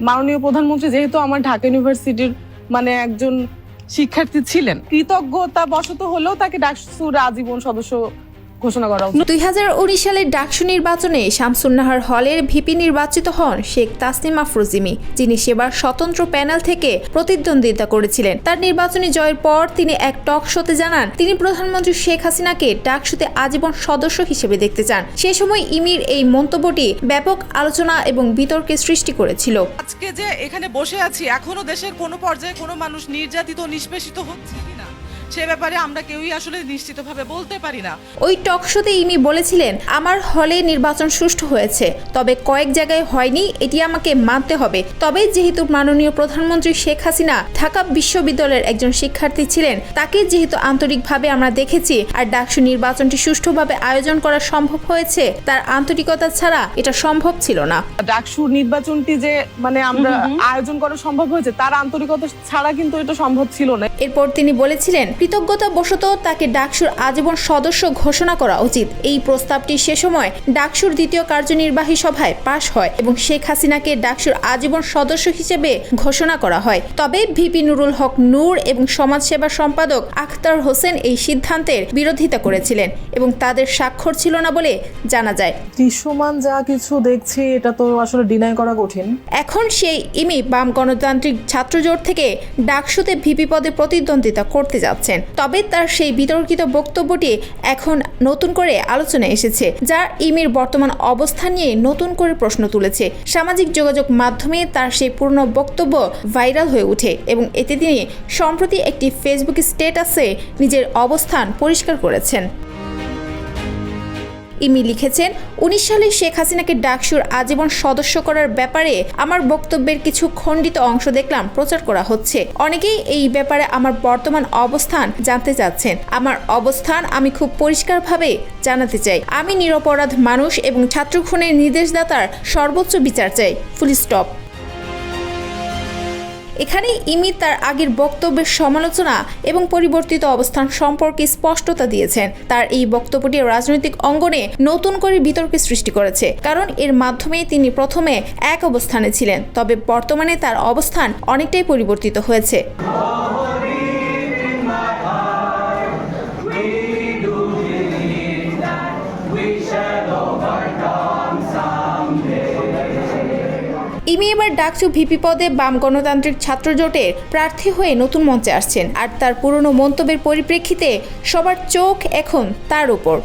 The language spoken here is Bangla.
মাননীয় প্রধানমন্ত্রী যেহেতু আমার ঢাকা ইউনিভার্সিটির মানে একজন শিক্ষার্থী ছিলেন, কৃতজ্ঞতা বশত হলেও তাকে ডাকসুর আজীবন সদস্য ঘোষণা করা দুই সালের ডাকসু নির্বাচনে শামসুন্নাহার হলের ভিপি নির্বাচিত হন শেখ তাসনিম আফরুজিমি যিনি সেবার স্বতন্ত্র প্যানেল থেকে প্রতিদ্বন্দ্বিতা করেছিলেন। তার নির্বাচনী জয়ের পর তিনি এক টক শোতে জানান তিনি প্রধানমন্ত্রী শেখ হাসিনাকে ডাকসুতে আজীবন সদস্য হিসেবে দেখতে চান। সে সময় ইমির এই মন্তব্যটি ব্যাপক আলোচনা এবং বিতর্কের সৃষ্টি করেছিল। আজকে যে এখানে বসে আছি এখনও দেশের কোনো পর্যায়ে কোনো মানুষ নির্যাতিত নিষ্পেষিত হচ্ছে সে ব্যাপারে আমরা কেউই আসলে নিশ্চিতভাবে বলতে পারি না। ওই টক শোতে ইমি বলেছিলেন আমার হলে নির্বাচন সুষ্ঠু হয়েছে তবে কয়েক জায়গায় হয়নি এটি আমাকে মানতে হবে। তবে যেহেতু মাননীয় প্রধানমন্ত্রী শেখ হাসিনা ঢাকা বিশ্ববিদ্যালয়ের একজন শিক্ষার্থী ছিলেন তাকে যেহেতু আন্তরিকভাবে আমরা দেখেছি আর ডাকসু নির্বাচনটি সুষ্ঠুভাবে আয়োজন করা সম্ভব হয়েছে তার আন্তরিকতা ছাড়া এটা সম্ভব ছিল না। ডাকসুর নির্বাচনটি যে মানে আমরা আয়োজন করা সম্ভব হয়েছে তার আন্তরিকতা ছাড়া কিন্তু এটা সম্ভব ছিল না। এরপর তিনি বলেছিলেন কৃতজ্ঞতা বশত তাকে ডাকসুর আজীবন সদস্য ঘোষণা করা উচিত। এই প্রস্তাবটি সে সময় ডাকসুর দ্বিতীয় কার্যনির্বাহী সভায় পাশ হয় এবং শেখ হাসিনাকে ডাকসুর আজীবন সদস্য হিসেবে ঘোষণা করা হয়। তবে ভিপি নুরুল হক নূর এবং সমাজসেবা সম্পাদক আখতার হোসেন এই সিদ্ধান্তের বিরোধিতা করেছিলেন এবং তাদের স্বাক্ষর ছিল না বলে জানা যায়। দৃশ্যমান যা কিছু দেখছি এটা তো আসলে ডিনাই করা কঠিন। এখন সেই ইমি বাম গণতান্ত্রিক ছাত্রজোট থেকে ডাকসুতে ভিপি পদে প্রতিদ্বন্দ্বিতা করতে যাচ্ছেন তবে তার সেই বিতর্কিত বক্তব্যটি এখন নতুন করে আলোচনায় এসেছে, যা ইমির বর্তমান অবস্থা নিয়ে নতুন করে প্রশ্ন তুলেছে। সামাজিক যোগাযোগ মাধ্যমে তার সেই পুরনো বক্তব্য ভাইরাল হয়ে ওঠে এবং এতে তিনি সম্প্রতি একটি ফেসবুক স্টেটাসে নিজের অবস্থান পরিষ্কার করেছেন। ইমি লিখেছেন, উনিশ সালে শেখ হাসিনাকে ডাকসুর আজীবন সদস্য করার ব্যাপারে আমার বক্তব্যের কিছু খণ্ডিত অংশ দেখলাম, প্রচার করা হচ্ছে। অনেকেই এই ব্যাপারে আমার বর্তমান অবস্থান জানতে চাচ্ছেন। আমার অবস্থান আমি খুব পরিষ্কারভাবে জানাতে চাই। আমি নিরপরাধ মানুষ এবং ছাত্র খুনের নির্দেশদাতার সর্বোচ্চ বিচার চাই। Full stop. এখানে ইমি তার আগের বক্তব্যের সমালোচনা এবং পরিবর্তিত অবস্থান সম্পর্কে স্পষ্টতা দিয়েছেন। তার এই বক্তব্যটি রাজনৈতিক অঙ্গনে নতুন করে বিতর্কের সৃষ্টি করেছে, কারণ এর মাধ্যমে তিনি প্রথমে এক অবস্থানে ছিলেন, তবে বর্তমানে তার অবস্থান অনেকটাই পরিবর্তিত হয়েছে। ইমি এবার ডাকসু ভিপি পদে বাম গণতান্ত্রিক ছাত্র জোটের প্রার্থী হয়ে নতুন মঞ্চে আসছেন। আর তার পুরনো মন্তব্যের পরিপ্রেক্ষিতে সবার চোখ এখন তার উপর।